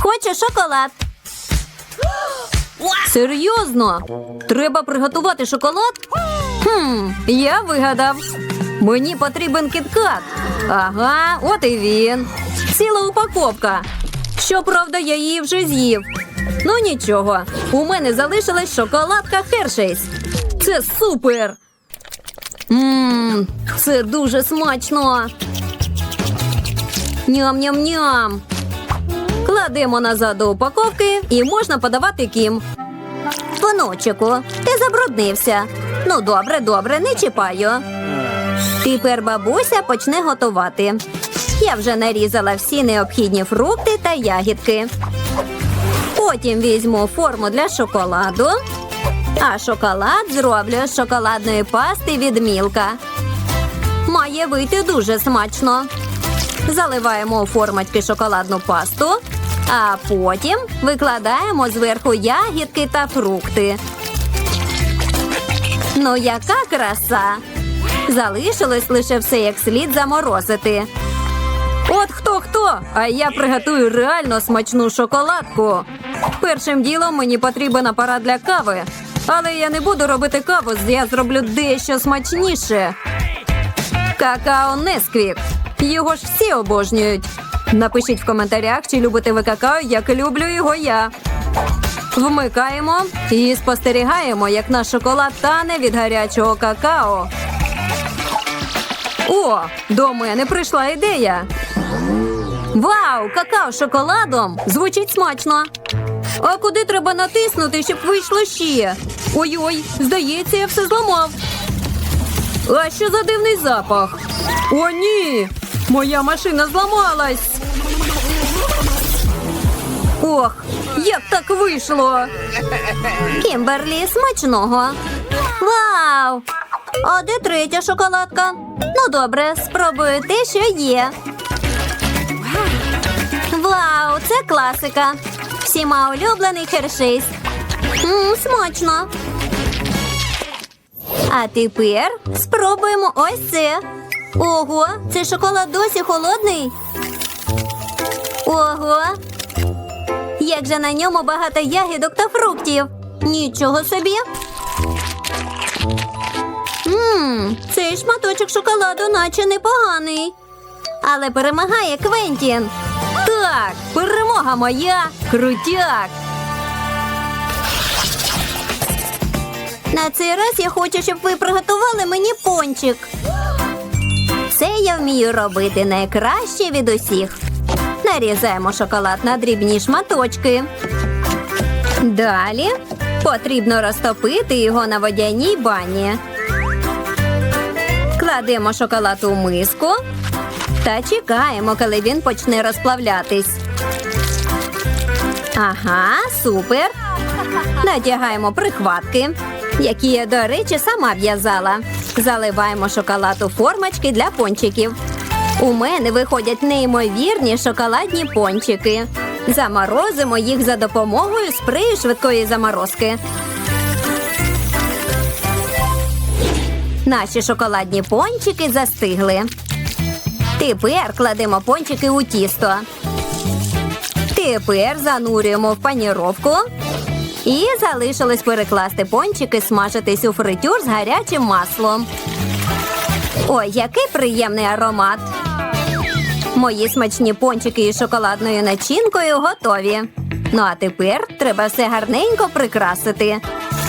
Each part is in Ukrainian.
Хочу шоколад. Серйозно? Треба приготувати шоколад? Хм, я вигадав. Мені потрібен кіткат. Ага, от і він. Ціла упаковка. Щоправда, я її вже з'їв. Ну нічого, у мене залишилась шоколадка Хершейс. Це супер! Ммм, це дуже смачно. Ням-ням-ням. Кладемо назад до упаковки і можна подавати кім. Паночику, ти забруднився. Ну, добре, добре, не чіпаю. Тепер бабуся почне готувати. Я вже нарізала всі необхідні фрукти та ягідки. Потім візьму форму для шоколаду, а шоколад зроблю з шоколадної пасти від мілка. Має вийти дуже смачно. Заливаємо у формочки шоколадну пасту, а потім викладаємо зверху ягідки та фрукти. Ну, яка краса! Залишилось лише все як слід заморозити. От хто хто, а я приготую реально смачну шоколадку. Першим ділом мені потрібен апарат для кави. Але я не буду робити каву, я зроблю дещо смачніше. Какао Несквік. Його ж всі обожнюють. Напишіть в коментарях, чи любите ви какао, як люблю його я. Вмикаємо і спостерігаємо, як наш шоколад тане від гарячого какао. О, до мене прийшла ідея. Вау, какао з шоколадом! Звучить смачно. А куди треба натиснути, щоб вийшло ще? Ой-ой, здається, я все зламав. А що за дивний запах? О, ні! Моя машина зламалась. Ох, як так вийшло. Кімберлі, смачного. Вау! А де третя шоколадка? Ну, добре, спробую те, що є. Вау, це класика. Всіма улюблений хершейс. Мм, смачно. А тепер спробуємо ось це. Ого, цей шоколад досі холодний. Ого. Як же на ньому багато ягідок та фруктів. Нічого собі. Ммм, цей шматочок шоколаду наче непоганий. Але перемагає Квентін. Так, перемога моя. Крутяк. На цей раз я хочу, щоб ви приготували мені пончик. Це я вмію робити найкраще від усіх. Нарізаємо шоколад на дрібні шматочки. Далі потрібно розтопити його на водяній бані. Кладемо шоколад у миску та чекаємо, коли він почне розплавлятись. Ага, супер. Надягаємо прихватки, які я, до речі, сама в'язала. Заливаємо шоколад у формочки для пончиків. У мене виходять неймовірні шоколадні пончики. Заморозимо їх за допомогою спрею швидкої заморозки. Наші шоколадні пончики застигли. Тепер кладемо пончики у тісто. Тепер занурюємо в паніровку. І залишилось перекласти пончики, смажитись у фритюр з гарячим маслом. Ой, який приємний аромат. Мої смачні пончики із шоколадною начинкою готові. Ну а тепер треба все гарненько прикрасити.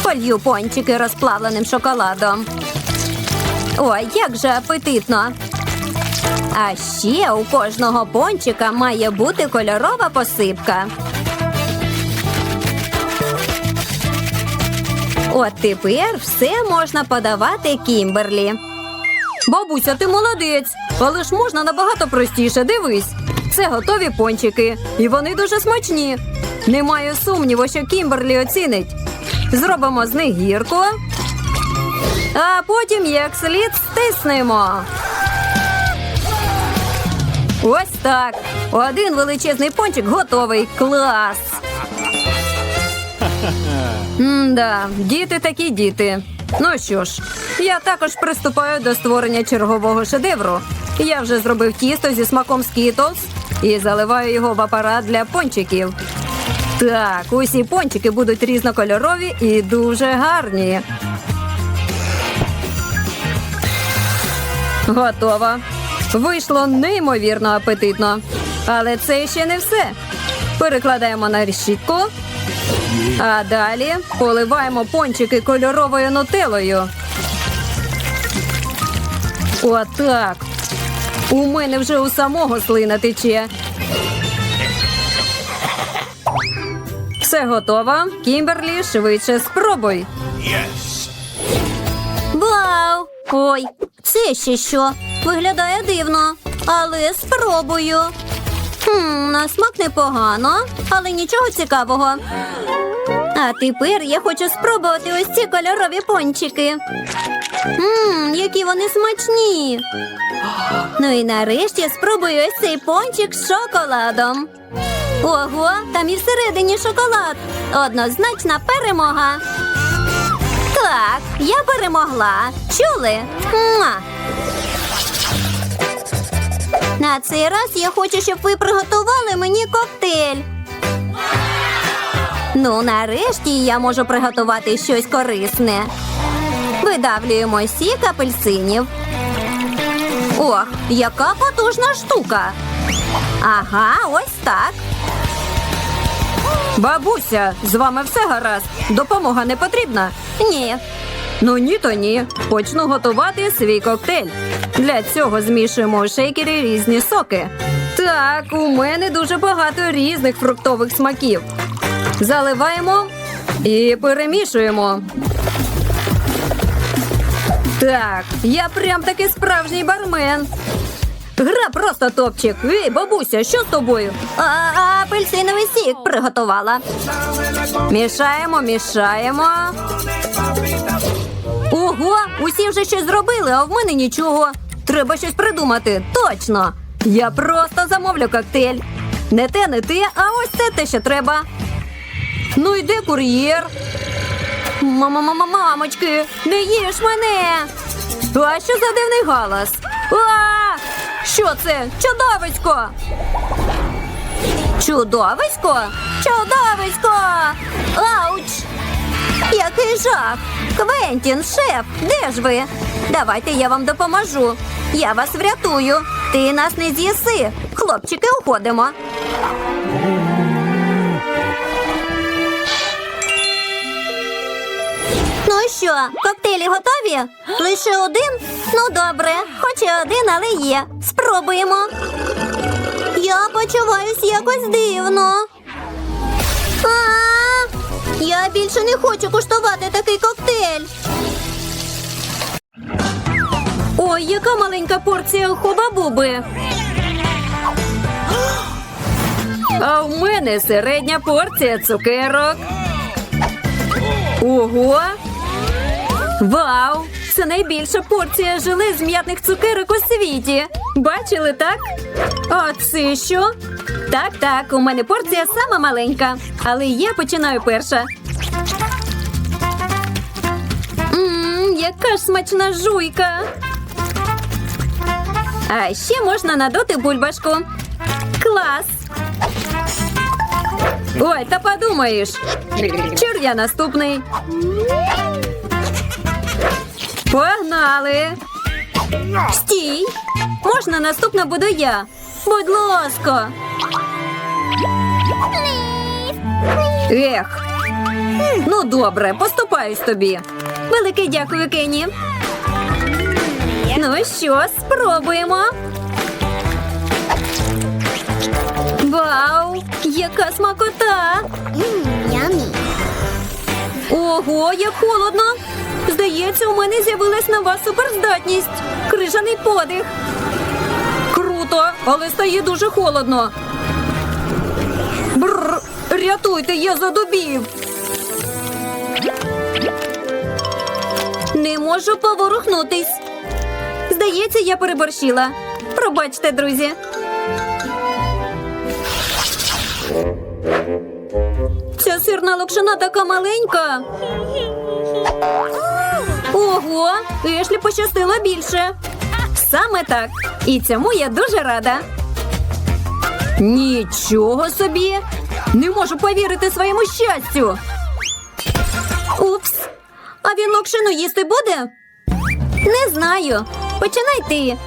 Полью пончики розплавленим шоколадом. Ой, як же апетитно. А ще у кожного пончика має бути кольорова посипка. От тепер все можна подавати Кімберлі. Бабуся, ти молодець, але ж можна набагато простіше. Дивись. Це готові пончики, і вони дуже смачні. Немає сумніву, що Кімберлі оцінить. Зробимо з них гірку, а потім як слід стиснемо. Ось так. Один величезний пончик готовий. Клас. М-да, діти такі діти. Ну що ж, я також приступаю до створення чергового шедевру. Я вже зробив тісто зі смаком Skittles, і заливаю його в апарат для пончиків. Так, усі пончики будуть різнокольорові і дуже гарні. Готово. Вийшло неймовірно апетитно. Але це ще не все. Перекладаємо на решітку. А далі поливаємо пончики кольоровою нутелою. Отак. У мене вже у самого слина тече. Все готово. Кімберлі, швидше спробуй. Вау! Ой, це ще що? Виглядає дивно, але спробую. Хм, на смак непогано, але нічого цікавого. А тепер я хочу спробувати ось ці кольорові пончики. Ммм, які вони смачні. Ну і нарешті спробую ось цей пончик з шоколадом. Ого, там і всередині шоколад. Однозначна перемога. Так, я перемогла. Чули? Муа! На цей раз я хочу, щоб ви приготували мені коктейль. Ну, нарешті я можу приготувати щось корисне. Видавлюємо сік апельсинів. Ох, яка потужна штука. Ага, ось так. Бабуся, з вами все гаразд. Допомога не потрібна? Ні. Ну ні, то ні. Почну готувати свій коктейль. Для цього змішуємо у шейкері різні соки. Так, у мене дуже багато різних фруктових смаків. Заливаємо і перемішуємо. Так, я прям таки справжній бармен. Гра просто топчик. Ей, бабуся, що з тобою? А, апельсиновий сік приготувала. Мішаємо, мішаємо. Ого, усі вже щось зробили, а в мене нічого. Треба щось придумати. Точно. Я просто замовлю коктейль. Не те, не те, а ось це те, що треба. Ну йде кур'єр. Мама, мамочки, не їж мене. А що за дивний галас? А! Що це? Чудовисько! Чудовисько? Чудовисько! Ауч! Який жах! Квентін, шеф, де ж ви? Давайте я вам допоможу. Я вас врятую. Ти нас не з'їси. Хлопчики, уходимо. Ну що, коктейлі готові? Лише один? Ну добре, хоч і один, але є. Спробуємо. Я почуваюсь якось дивно. А, я більше не хочу куштувати такий коктейль. Ой, яка маленька порція хуба-буби. А в мене середня порція цукерок. Ого! Вау! Це найбільша порція желе з м'ятних цукерок у світі. Бачили, так? А це що? Так, так, у мене порція сама маленька, але я починаю перша. Ммм, яка ж смачна жуйка. А ще можна надути бульбашку. Клас! Ой, та подумаєш. Чур я наступний. Погнали. Стій. Можна наступна буду я. Будь ласка. Ех. Ну, добре, поступаюсь тобі. Велике дякую, Кенні. Ну що, спробуємо. Вау! Яка смакота! Ого, як холодно! Здається, у мене з'явилась нова суперздатність. Крижаний подих. Круто, але стає дуже холодно. Бррр, рятуйте, я задубів. Не можу поворухнутись. Здається, я переборщила. Пробачте, друзі. Ця сирна локшина така маленька. Ого, Ешлі пощастило більше. Саме так. І цьому я дуже рада. Нічого собі! Не можу повірити своєму щастю. Упс. А він локшину їсти буде? Не знаю. Починай ти.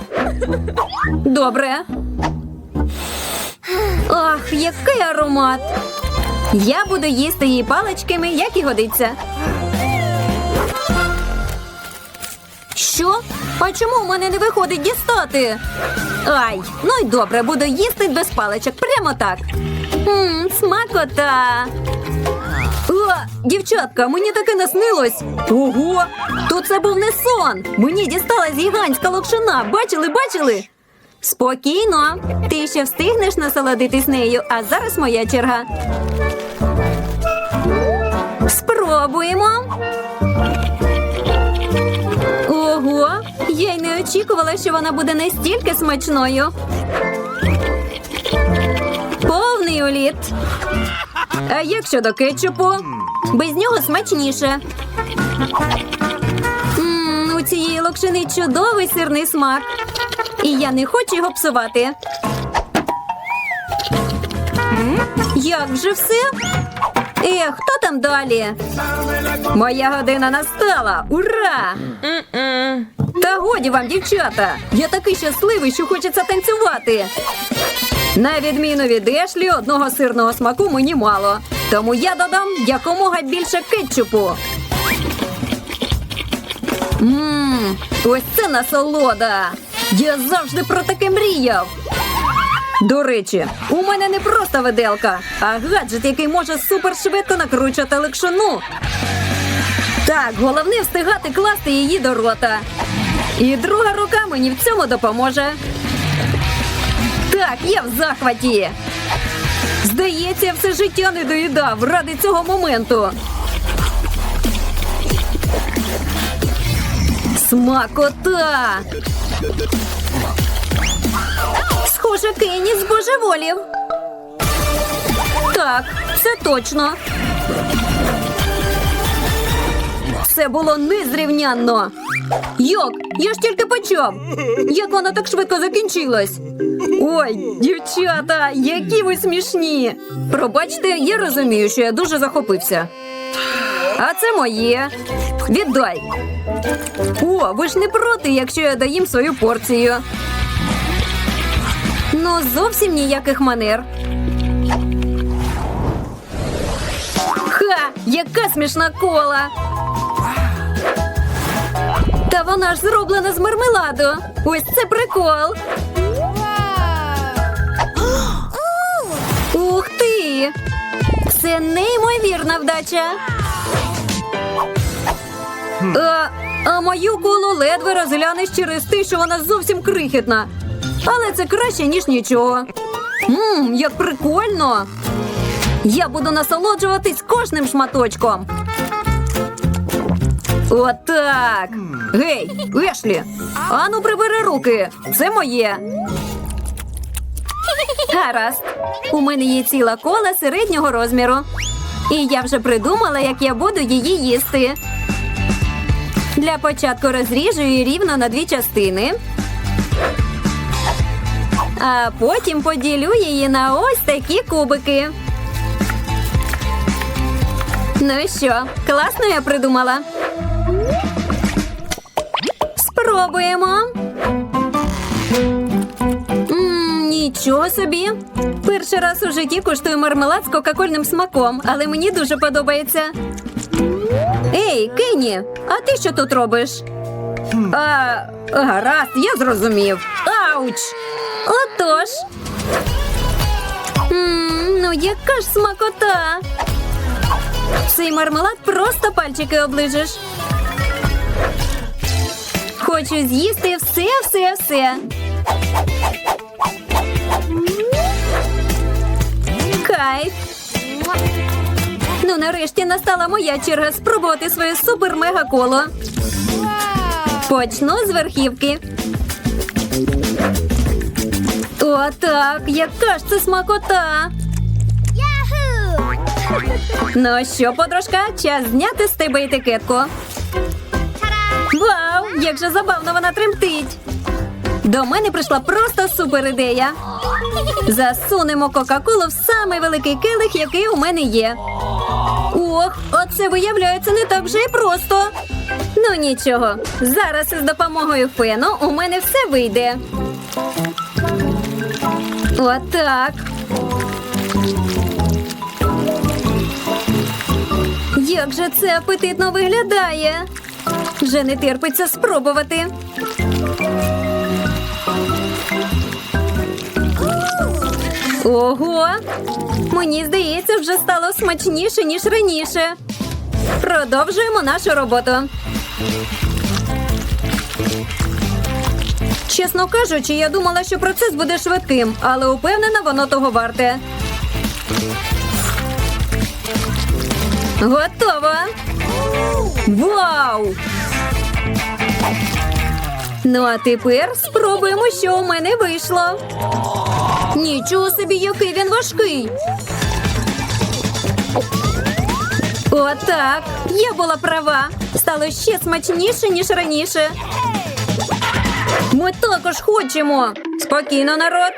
Добре. Ах, який аромат. Я буду їсти її паличками, як і годиться. Що? А чому в мене не виходить дістати? Ай, ну й добре, буду їсти без паличок, прямо так. Мм, смакота. О, дівчатка, мені таке наснилось. Ого, то це був не сон. Мені дісталась гігантська локшина. Бачили, бачили? Спокійно, ти ще встигнеш насолодитись нею, а зараз моя черга. Спробуємо. Й не очікувала, що вона буде настільки смачною. Повний уліт. А як щодо кетчупу? Без нього смачніше. М, у цієї локшини чудовий сирний смак. І я не хочу його псувати. Як вже все? Ех, хто там далі? Моя година настала! Ура! Та годі вам, дівчата! Я такий щасливий, що хочеться танцювати. На відміну від Ешлі, одного сирного смаку мені мало. Тому я додам якомога більше кетчупу. Мм, ось це насолода. Я завжди про таке мріяв. До речі, у мене не просто виделка, а гаджет, який може супершвидко накручувати лакшину. Так, головне встигати класти її до рота. І друга рука мені в цьому допоможе. Так, я в захваті. Здається, все життя не доїдав ради цього моменту. Смакота! Схоже, Кенні збожеволів. Так, це точно. Це було незрівнянно. Як? Я ж тільки почав. Як вона так швидко закінчилась? Ой, дівчата, які ви смішні. Пробачте, я розумію, що я дуже захопився. А це моє. Віддай. О, ви ж не проти, якщо я доїм свою порцію. Ну, зовсім ніяких манер. Ха! Яка смішна кола! Та вона ж зроблена з мармеладу. Ось це прикол. Ух ти! Це неймовірна вдача. А, а мою колу ледве розглянеш через те, що вона зовсім крихітна. Але це краще, ніж нічого. Мм, як прикольно. Я буду насолоджуватись кожним шматочком. Отак. Гей, Ешлі, ану прибери руки. Це моє. Гаразд. У мене є ціла кола середнього розміру. І я вже придумала, як я буду її їсти. Для початку розріжу її рівно на дві частини. А потім поділю її на ось такі кубики. Ну що, класно я придумала. Спробуємо. Нічого собі. Перший раз у житті куштую мармелад з кока-кольним смаком, але мені дуже подобається. Ей, Кенні, а ти що тут робиш? А, гаразд, я зрозумів. Ауч! Отож. М, ну, яка ж смакота. Цей мармелад просто пальчики оближеш. Хочу з'їсти все, все, все. Кайф. Ну, нарешті настала моя черга спробувати своє супер-мега коло. Почну з верхівки. О, так, яка ж це смакота. Ну що, подружка, час зняти з тебе етикетку. Вау, як же забавно вона тремтить. До мене прийшла просто супер ідея. Засунемо Кока-Колу в самий великий келих, який у мене є. Ох, оце виявляється не так вже і просто. Ну нічого, зараз із допомогою фену у мене все вийде. Отак. Як же це апетитно виглядає? Вже не терпиться спробувати. Ого! Мені здається, вже стало смачніше, ніж раніше. Продовжуємо нашу роботу. Чесно кажучи, я думала, що процес буде швидким, але упевнена, воно того варте. Готово! Вау! Ну а тепер спробуємо, що у мене вийшло. Нічого собі, який він важкий. Отак. Я була права. Стало ще смачніше, ніж раніше. Ми також хочемо. Спокійно, народ.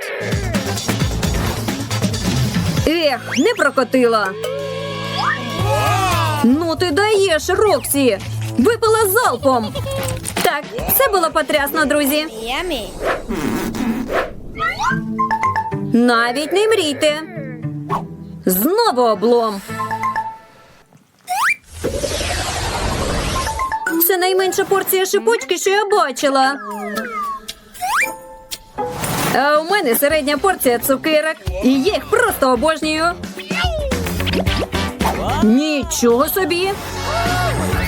Ех, не прокотила. Ну ти даєш, Роксі. Випила залпом. Так, це було потрясно, друзі. Навіть не мрійте. Знову облом. Це найменша порція шипучки, що я бачила. А у мене середня порція цукерок. І я їх просто обожнюю. Нічого собі.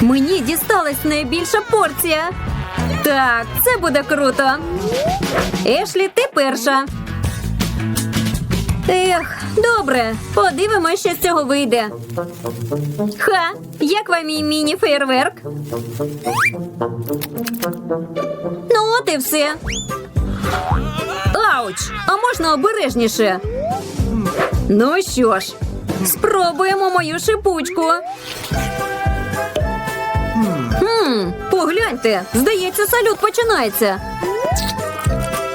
Мені дісталась найбільша порція. Так, це буде круто. Ешлі, ти перша. Ех, добре, подивимося, що з цього вийде. Ха, як вам мій міні-фейерверк? Ну, от і все. Ауч! А можна обережніше? Ну що ж, спробуємо мою шипучку. Хм, погляньте, здається, салют починається.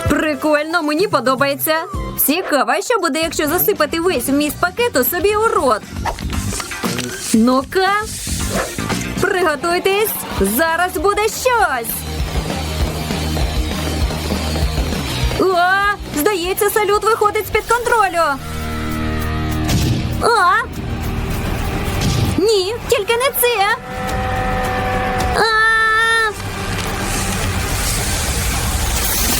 Прикольно, мені подобається. Цікаво, що буде, якщо засипати весь вміст пакету собі у рот. Ну-ка, приготуйтесь, зараз буде щось. О, здається, салют виходить з-під контролю. А? Ні, тільки не це.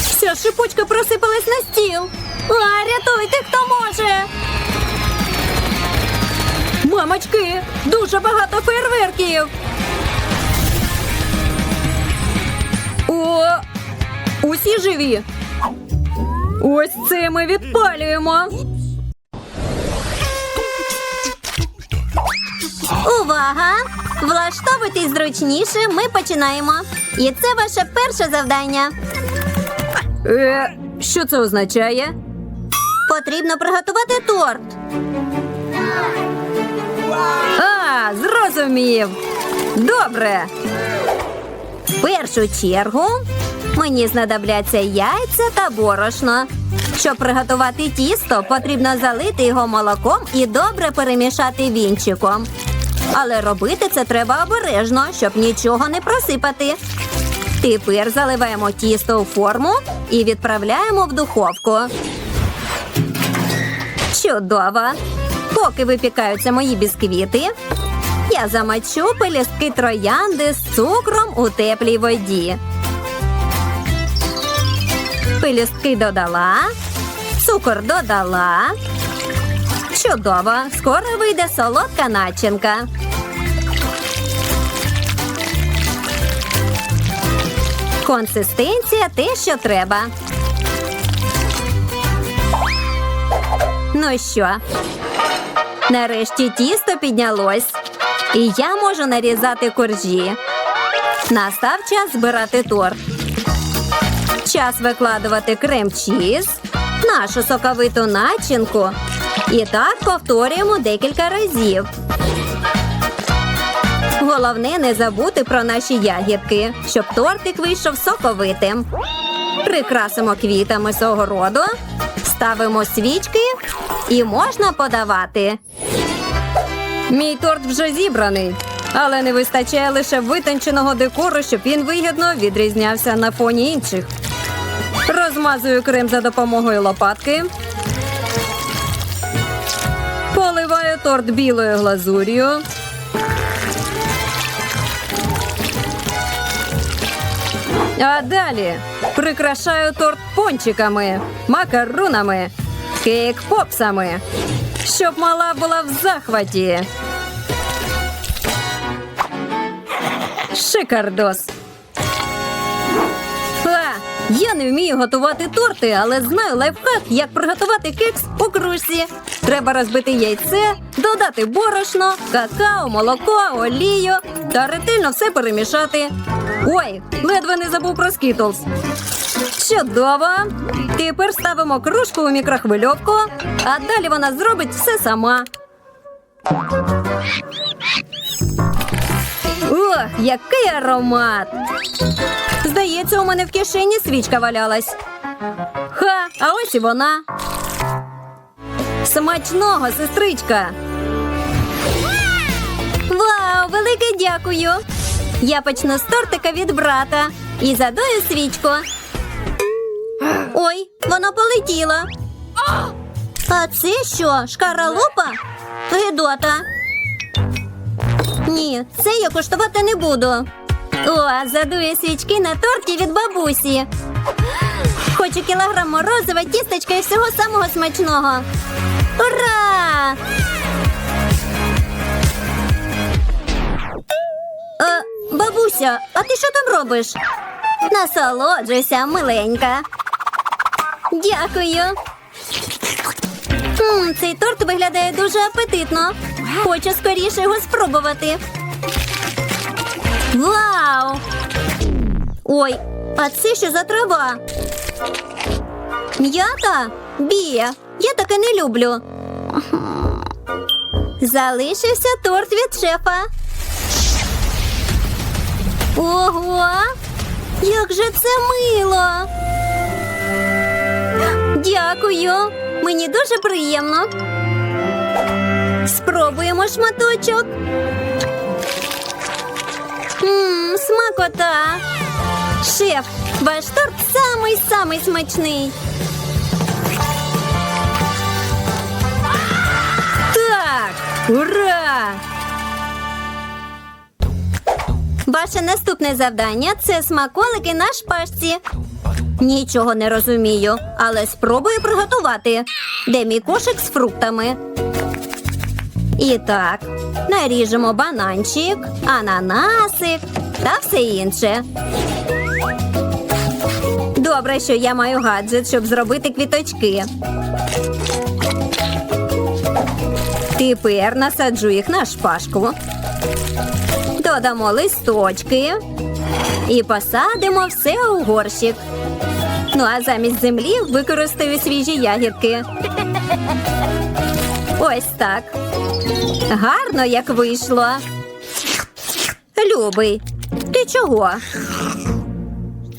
Вся шипучка просипалась на стіл. А, рятуйте, хто може. Мамочки, дуже багато фейерверків. О, усі живі. Ось це ми відпалюємо. Увага! Влаштовуйтесь зручніше, ми починаємо. І це ваше перше завдання. Е, що це означає? Потрібно приготувати торт. А, зрозумів. Добре. В першу чергу мені знадобляться яйця та борошно. Щоб приготувати тісто, потрібно залити його молоком і добре перемішати вінчиком. Але робити це треба обережно, щоб нічого не просипати. Тепер заливаємо тісто у форму і відправляємо в духовку. Чудово! Поки випікаються мої бісквіти, я замочу пелюстки троянди з цукром у теплій воді. Пелюстки додала, цукор додала. Чудово! Скоро вийде солодка начинка. Консистенція те, що треба. Ну що, нарешті тісто піднялось, і я можу нарізати коржі. Настав час збирати торт. Час викладувати крем-чіз, нашу соковиту начинку. І так повторюємо декілька разів. Головне не забути про наші ягідки, щоб тортик вийшов соковитим. Прикрасимо квітами свого роду, ставимо свічки і можна подавати. Мій торт вже зібраний, але не вистачає лише витонченого декору, щоб він вигідно відрізнявся на фоні інших. Розмазую крем за допомогою лопатки. торт білою глазур'ю. А далі прикрашаю торт пончиками, макарунами, кейк-попсами, щоб мала була в захваті. Шикардос. Я не вмію готувати торти, але знаю лайфхак, як приготувати кекс у кружці. Треба розбити яйце, додати борошно, какао, молоко, олію та ретельно все перемішати. Ой, ледве не забув про скітлз. Чудово! Тепер ставимо кружку у мікрохвильовку, а далі вона зробить все сама. Ох, який аромат! Здається, у мене в кишені свічка валялась. Ха, а ось і вона. Смачного, сестричка. Вау, велике дякую. Я почну з тортика від брата і задую свічку. Ой, воно полетіло. А це що, шкаралупа? Гидота. Ні, це я коштувати не буду. О, задує свічки на торті від бабусі. Хочу кілограм морозива, тістечка і всього самого смачного. Ура! Е, бабуся, а ти що там робиш? Насолоджуйся, миленька. Дякую. М, цей торт виглядає дуже апетитно. Хочу скоріше його спробувати. Вау! Ой, а це що за трава? М'ята? Бія. Я таке не люблю. Залишився торт від шефа. Ого! Як же це мило! Дякую. Мені дуже приємно. Спробуємо шматочок. Ммм, смакота. Шеф, ваш торт самий-самий смачний. Так, ура! Ваше наступне завдання це смаколики на шпажці. Нічого не розумію, але спробую приготувати. Де мій кошик з фруктами? І так, наріжемо бананчик, ананасик та все інше. Добре, що я маю гаджет, щоб зробити квіточки. Тепер насаджу їх на шпажку. Додамо листочки і посадимо все у горщик. Ну а замість землі використаю свіжі ягідки. Ось так. Гарно як вийшло. Любий, ти чого?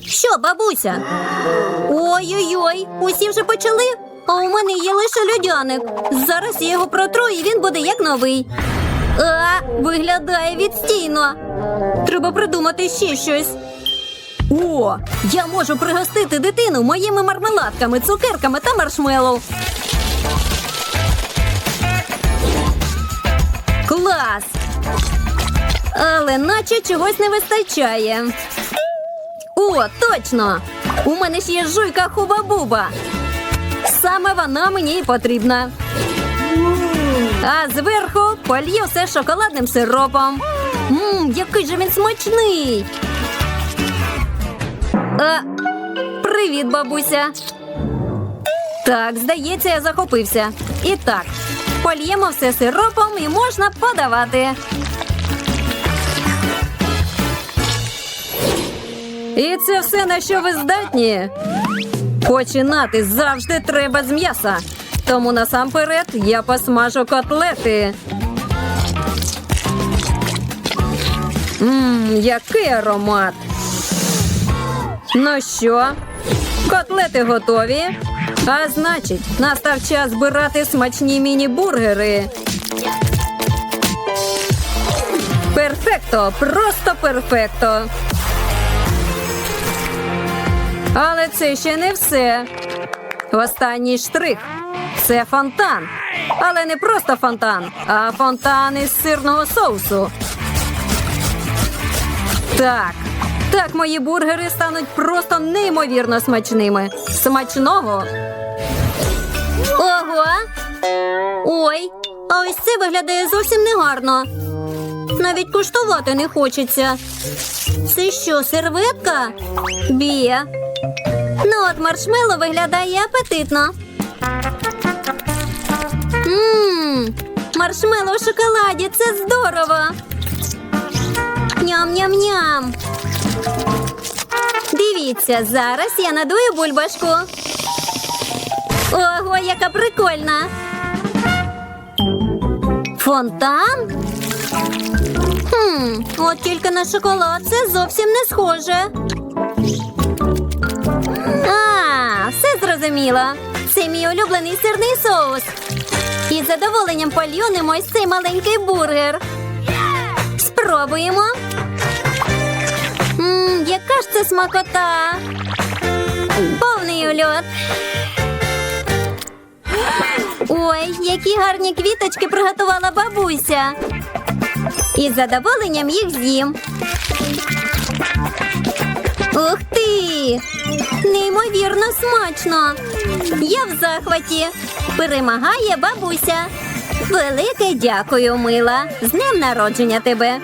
Що, бабуся? Ой-ой-ой, усі вже почали. А у мене є лише льодяник. Зараз я його протру, і він буде як новий. А, виглядає відстійно. Треба придумати ще щось. О, я можу пригостити дитину моїми мармеладками, цукерками та маршмеллоу. Клас! Але наче чогось не вистачає. О, точно! У мене ж є жуйка хуба-буба. Саме вона мені і потрібна. А зверху полью все шоколадним сиропом. Мм, який же він смачний. А, привіт, бабуся. Так, здається, я захопився. І так, польємо все сиропом і можна подавати. І це все на що ви здатні? Починати завжди треба з м'яса. Тому насамперед я посмажу котлети. Ммм, який аромат. Ну що, Котлети готові. А значить, настав час збирати смачні міні-бургери. Перфекто, просто перфекто. Але це ще не все. Останній штрих це фонтан. Але не просто фонтан, а фонтан із сирного соусу. Так, так мої бургери стануть просто неймовірно смачними. Смачного. Ого. Ой, а ось це виглядає зовсім негарно. Навіть куштувати не хочеться. Це що, серветка? Бє. Ну, от маршмело виглядає апетитно. Ммм, маршмело в шоколаді це здорово. Ням-ням-ням. Дивіться, зараз я надую бульбашку. Ого, яка прикольна. Фонтан? Хм, от тільки на шоколад це зовсім не схоже. А, все зрозуміло. Це мій улюблений сирний соус. І задоволенням полью ось цей маленький бургер. Спробуємо. Мм, яка ж це смакота. Повний ульот. Ой, які гарні квіточки приготувала бабуся. І з задоволенням їх з'їм. Ух ти! Неймовірно смачно! Я в захваті. Перемагає бабуся. Велике дякую, мила. З днем народження тебе.